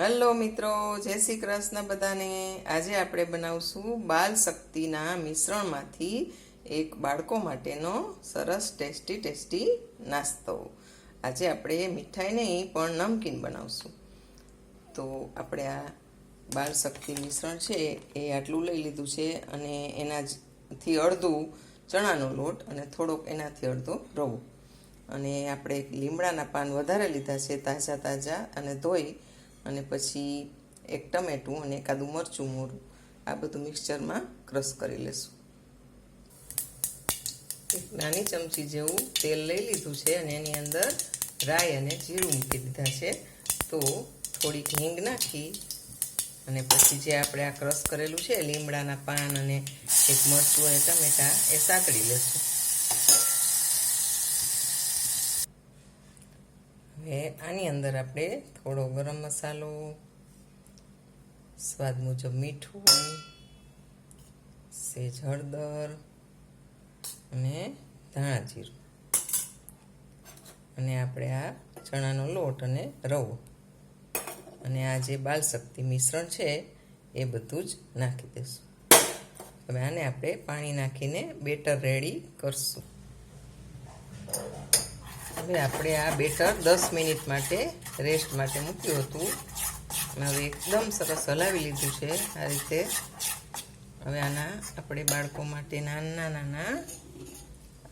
Hello મિત્રો, જય શ્રી કૃષ્ણ બધાને. આજે આપણે બનાવશું બાલ શક્તિના મિશ્રણમાંથી એક બાળકો માટેનો સરસ ટેસ્ટી ટેસ્ટી નાસ્તો. આજે આપણે મીઠાઈ નહીં પણ નમકીન બનાવશું. તો આપણે આ બાલ શક્તિ મિશ્રણ છે એ આટલું લઈ લીધું છે અને એનાથી અડધું ચણાનો લોટ અને થોડોક એનાથી અડધો રવો. અને આપણે લીમડાના પાન વધારે લીધા છે તાજા તાજા અને ધોઈ અને પછી એક ટમેટું અને એકાદું મરચું મોરું. આ બધું મિક્સચરમાં ક્રશ કરી લેશું. એક નાની ચમચી જેવું તેલ લઈ લીધું છે અને એની અંદર રાઈ અને જીરું મૂકી દીધા છે. તો થોડીક હિંગ નાખી અને પછી જે આપણે આ ક્રશ કરેલું છે લીમડાના પાન અને એક મરચું અને ટમેટા એ સાંકળી લેશું. હવે આની અંદર આપણે થોડો ગરમ મસાલો, સ્વાદ મુજબ મીઠું સેજ હળદર અને ધાણા જીરું. અને આપણે આ ચણાનો લોટ અને રવો. અને આ જે બાલશક્તિ મિશ્રણ છે, એ બધું જ નાખી દઈશું. હવે આને આપણે પાણી નાખીને બેટર રેડી કરશું. હવે આપણે આ બેટર દસ મિનિટ માટે રેસ્ટ માટે મૂક્યું હતું. હવે એકદમ સરસ હલાવી લીધું છે આ રીતે. હવે આના આપણે બાળકો માટે નાના નાના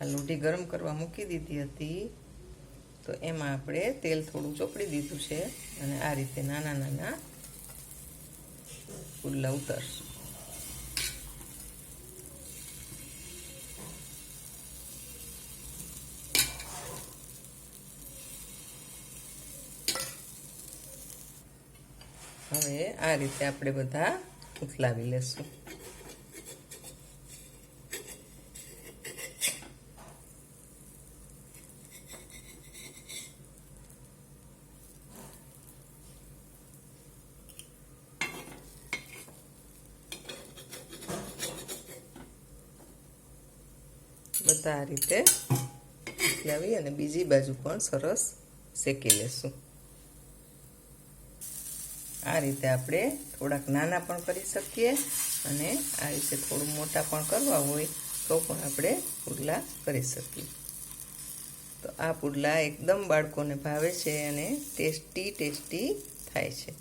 આ લોટી ગરમ કરવા મૂકી દીધી હતી. તો એમાં આપણે તેલ થોડું ચોપડી દીધું છે. અને આ રીતે નાના નાના પુલ્લા ઉતરશું. હવે આ રીતે આપણે બધા ઉથલાવી લેશું. બધા આ રીતે ઉથલાવી અને બીજી બાજુ પણ સરસ શેકી લેશું. આ રીતે આપણે થોડાક નાના પણ કરી શકીએ અને આ રીતે થોડું મોટા પણ કરવા હોય તો પણ આપણે પુડલા કરી શકીએ. તો આ પુડલા એકદમ બાળકોને ભાવે છે અને ટેસ્ટી ટેસ્ટી થાય છે.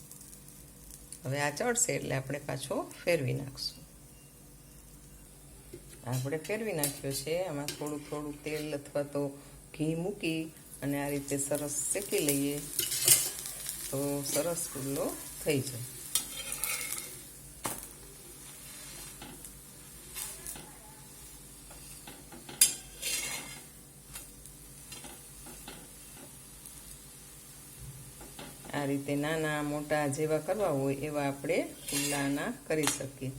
હવે આ ચડશે એટલે આપણે પાછો ફેરવી નાખશું. આપણે ફેરવી નાખ્યો છે, આમાં થોડું થોડું તેલ અથવા તો ઘી મૂકી અને આ રીતે સરસ શેકી લઈએ. તો સરસ પુડલો થઈ જાય. આ રીતે નાના મોટા જેવા કરવા હોય એવા આપણે ફૂલ્લાના કરી શકીએ.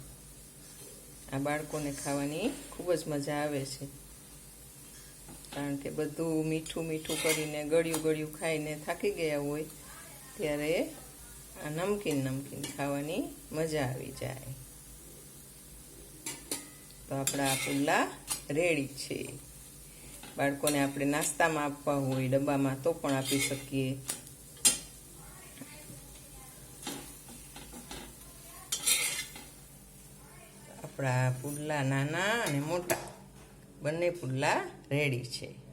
આ બાળકોને ખાવાની ખૂબ જ મજા આવે છે. કારણ કે બધું મીઠું મીઠું કરીને ગળ્યું ગળ્યું ખાઈને થાકી ગયા હોય. ત્યારે આ નમકીન નમકીન ખાવાની મજા આવી જાય. તો આપણા પુલ્લા રેડી છે. બાળકોને આપણે નાસ્તામાં આપવા હોય, ડબ્બામાં તો પણ આપી શકીએ. આપણા પુડલા નાના અને મોટા. બંને પુડલા રેડી છે.